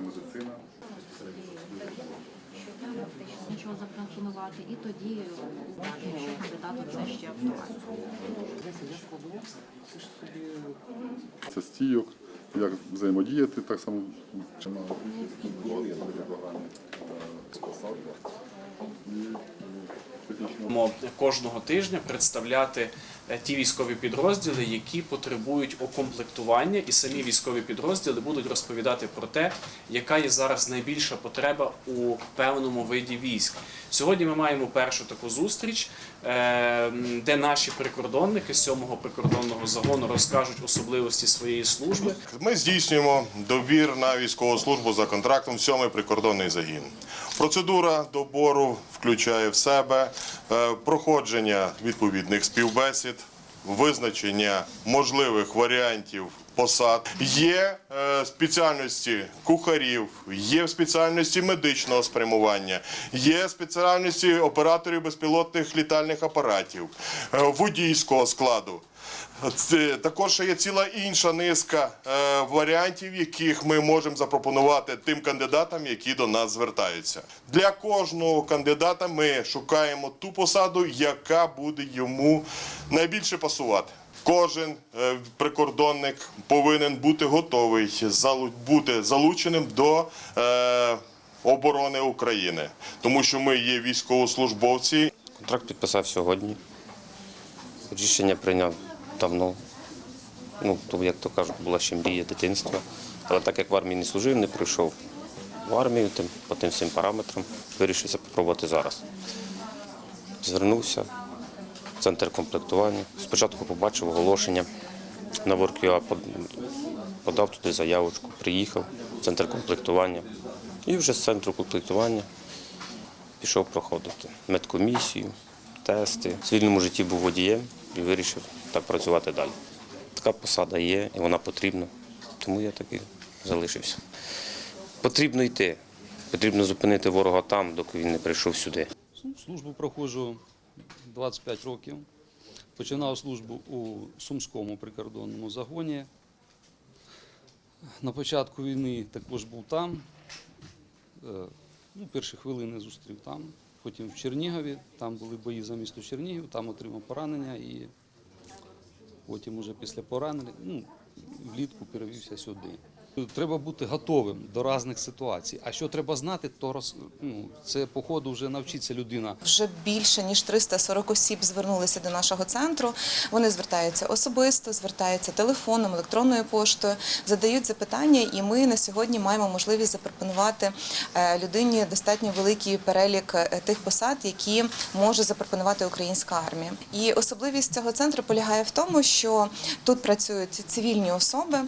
медицина. Нічого запропонувати, і тоді, якщо кандидату це ще актуально. Це стійок, як взаємодіяти, так само чимало Будемо кожного тижня представляти е, ті військові підрозділи, які потребують окомплектування, і самі військові підрозділи будуть розповідати про те, яка є зараз найбільша потреба у певному виді військ. Сьогодні ми маємо першу таку зустріч, е, де наші прикордонники з 7-го прикордонного загону розкажуть особливості своєї служби. Ми здійснюємо добір на військову службу за контрактом 7-й прикордонний загін. Процедура добору включає в себе е, проходження відповідних співбесід, визначення можливих варіантів посад. Є е, спеціальності кухарів, є спеціальності медичного спрямування, є спеціальності операторів безпілотних літальних апаратів, е, водійського складу. Це також є ціла інша низка е, варіантів, яких ми можемо запропонувати тим кандидатам, які до нас звертаються. Для кожного кандидата ми шукаємо ту посаду, яка буде йому найбільше пасувати. Кожен е, прикордонник повинен бути готовий бути залученим до е, оборони України, тому що ми є військовослужбовці, Контракт підписав сьогодні. Рішення прийняв давно. Ну, то, як то кажуть, була ще мрія дитинства. Але так як в армії не служив, не прийшов в армію тим, по тим всім параметрам, вирішився спробувати зараз. Звернувся в центр комплектування. Спочатку побачив оголошення на WorkUA, подав туди заявочку, приїхав в центр комплектування. І вже з центру комплектування пішов проходити медкомісію, тести. В цивільному житті був водієм і вирішив так працювати далі. Така посада є і вона потрібна, тому я таки залишився. Потрібно йти, потрібно зупинити ворога там, доки він не прийшов сюди. Службу проходжу 25 років. Починав службу у Сумському прикордонному загоні. На початку війни також був там. Е, Ну, перші хвилини зустрів там. Потім в Чернігові, там були бої за місто Чернігів, там отримав поранення і потім уже після поранення ну, влітку перевівся сюди. Треба бути готовим до різних ситуацій. А що треба знати, то роз, ну, це по ходу вже навчиться людина. Вже більше ніж 340 осіб звернулися до нашого центру. Вони звертаються особисто, звертаються телефоном, електронною поштою, задають запитання, і ми на сьогодні маємо можливість запропонувати е, людині достатньо великий перелік е, тих посад, які може запропонувати українська армія. І особливість цього центру полягає в тому, що тут працюють цивільні особи,